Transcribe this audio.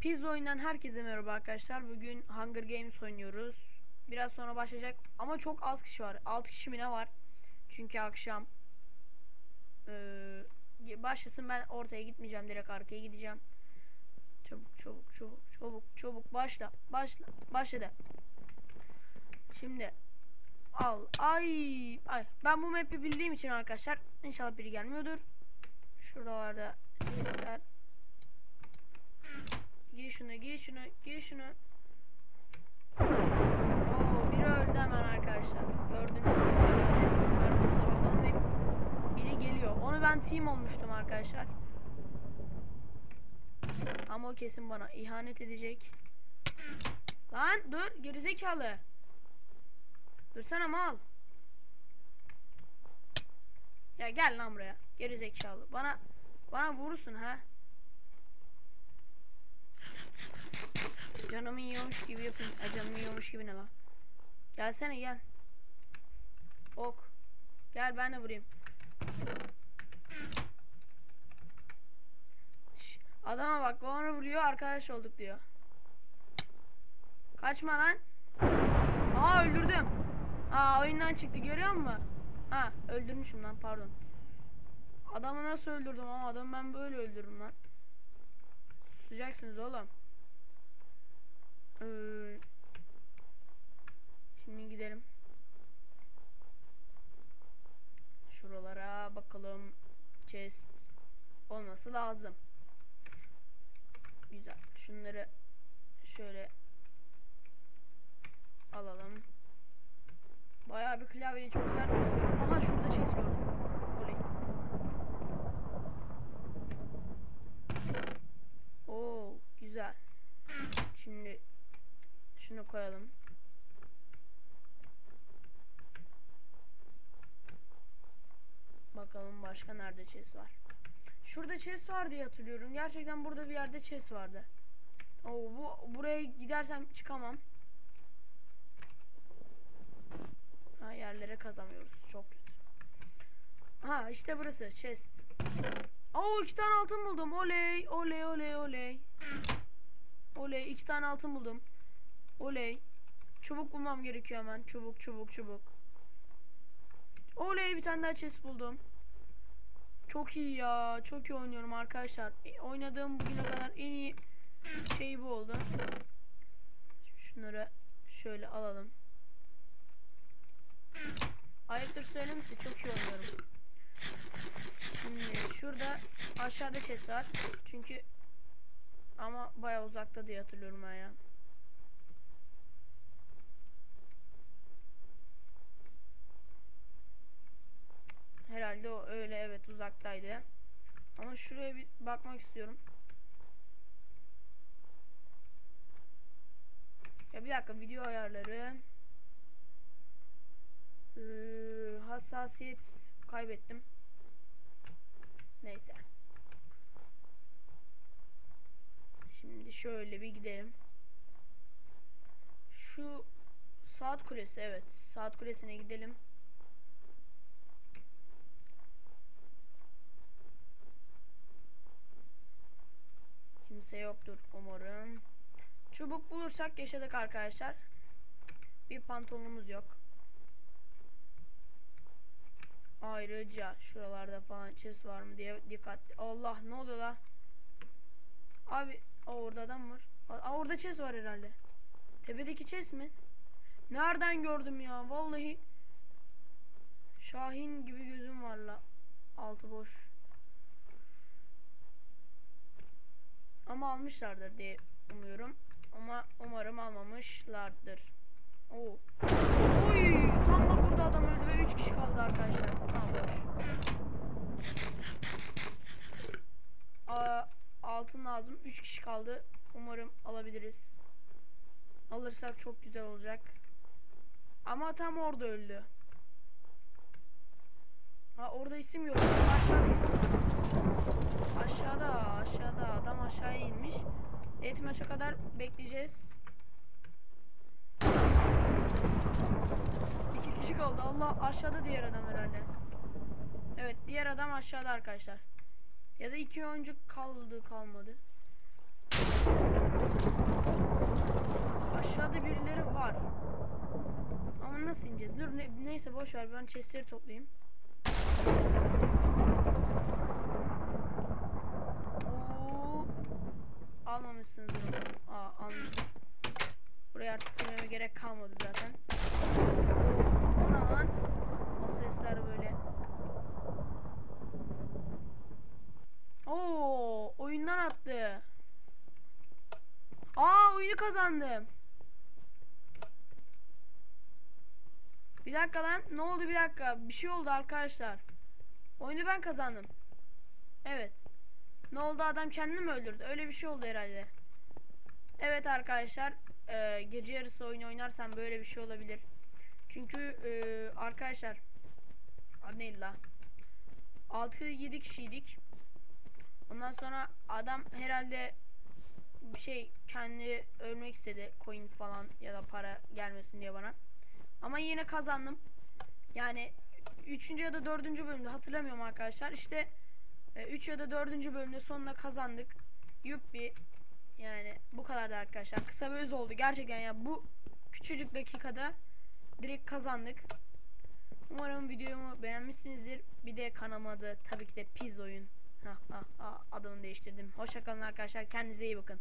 Pizza oyundan herkese merhaba arkadaşlar. Bugün Hunger Games oynuyoruz. Biraz sonra başlayacak ama çok az kişi var. 6 kişi mi ne var? Çünkü akşam ee, başlasın ben ortaya gitmeyeceğim. Direkt arkaya gideceğim. Çabuk çabuk çabuk çabuk çabuk başla. Başla. Başladı. Şimdi al. Ay ay. Ben bu map'i bildiğim için arkadaşlar inşallah biri gelmiyordur. Şuralarda chestler Giy şunu, giy şunu, giy şunu. Oo, biri öldü hemen arkadaşlar. Gördünüz mü? Şöyle arkamıza bakalım ve biri geliyor. Onu ben team olmuştum arkadaşlar. Ama o kesin bana ihanet edecek. Lan dur gerizekalı. Dursana mal. Ya gel lan buraya. Gerizekalı. Bana bana vurursun ha. Canımı yiyormuş gibi yapayım. E, canımı yiyormuş gibi ne lan? Gelsene gel. Ok. Gel ben de vurayım. Adama bak bana vuruyor arkadaş olduk diyor. Kaçma lan. Aa öldürdüm. Aa oyundan çıktı görüyor musun? Ha öldürmüşüm lan pardon. Adamı nasıl öldürdüm ama adamı ben böyle öldürürüm lan. Susacaksınız oğlum. Ee, şimdi gidelim. Şuralara bakalım. Chest olması lazım. Güzel. Şunları şöyle alalım. Bayağı bir klavyeyi çok sert basıyorum. Aha şurada chest gördüm. Oley. Oo güzel. Şimdi şunu koyalım. Bakalım başka nerede chest var. Şurada chest var diye hatırlıyorum. Gerçekten burada bir yerde chest vardı. Oo, bu buraya gidersem çıkamam. Ha yerlere kazamıyoruz. Çok kötü. Ha işte burası chest. Oo iki tane altın buldum. Oley oley oley oley. Oley iki tane altın buldum. Oley. Çubuk bulmam gerekiyor hemen. Çubuk çubuk çubuk. Oley bir tane daha chest buldum. Çok iyi ya. Çok iyi oynuyorum arkadaşlar. E, oynadığım bugüne kadar en iyi şey bu oldu. Şunları şöyle alalım. Ayıptır söylemesi çok iyi oynuyorum. Şimdi şurada aşağıda chest var. Çünkü ama baya uzakta diye hatırlıyorum ben ya. Herhalde o öyle evet uzaktaydı. Ama şuraya bir bakmak istiyorum. Ya bir dakika video ayarları. Ee, hassasiyet kaybettim. Neyse. Şimdi şöyle bir gidelim. Şu saat kulesi evet. Saat kulesine gidelim. Kimse yoktur umarım. Çubuk bulursak yaşadık arkadaşlar. Bir pantolonumuz yok. Ayrıca şuralarda falan chest var mı diye dikkatli. Allah ne oluyor la? Abi orada adam var. Aa, orada chest var herhalde. Tepedeki chest mi? Nereden gördüm ya? Vallahi Şahin gibi gözüm var la. Altı boş. Ama almışlardır diye umuyorum. Ama umarım almamışlardır. Oo. Oy! Tam da burada adam öldü ve 3 kişi kaldı arkadaşlar. Ha boş. Altın lazım. 3 kişi kaldı. Umarım alabiliriz. Alırsak çok güzel olacak. Ama tam orada öldü. Ha orada isim yok. Aşağıda isim var. Aşağıda, aşağıda. Adam aşağıya inmiş. Net maça kadar bekleyeceğiz. İki kişi kaldı. Allah aşağıda diğer adam herhalde. Evet diğer adam aşağıda arkadaşlar. Ya da iki oyuncu kaldı kalmadı. Aşağıda birileri var. Ama nasıl ineceğiz? Dur ne- neyse boş ver ben chestleri toplayayım. Oo. Almamışsınız bunu. Aa almıştım. Buraya artık girmeme gerek kalmadı zaten. Oo, o ne lan? O sesler böyle. Oo, oyundan attı. Aa, oyunu kazandım. Bir dakika lan. Ne oldu bir dakika? Bir şey oldu arkadaşlar. Oyunu ben kazandım. Evet. Ne oldu adam kendini mi öldürdü? Öyle bir şey oldu herhalde. Evet arkadaşlar. e, gece yarısı oyun oynarsam böyle bir şey olabilir. Çünkü e, arkadaşlar. Adı neydi la? 6-7 kişiydik. Ondan sonra adam herhalde bir şey kendi ölmek istedi. Coin falan ya da para gelmesin diye bana. Ama yine kazandım. Yani 3. ya da 4. bölümde hatırlamıyorum arkadaşlar. İşte 3 ya da 4. bölümde sonunda kazandık. Yuppi. Yani bu kadardı arkadaşlar. Kısa öz oldu. Gerçekten ya bu küçücük dakikada direkt kazandık. Umarım videomu beğenmişsinizdir. Bir de kanalıma da tabii ki de Piz oyun. Ha, ha, ha, adını değiştirdim. Hoşçakalın arkadaşlar. Kendinize iyi bakın.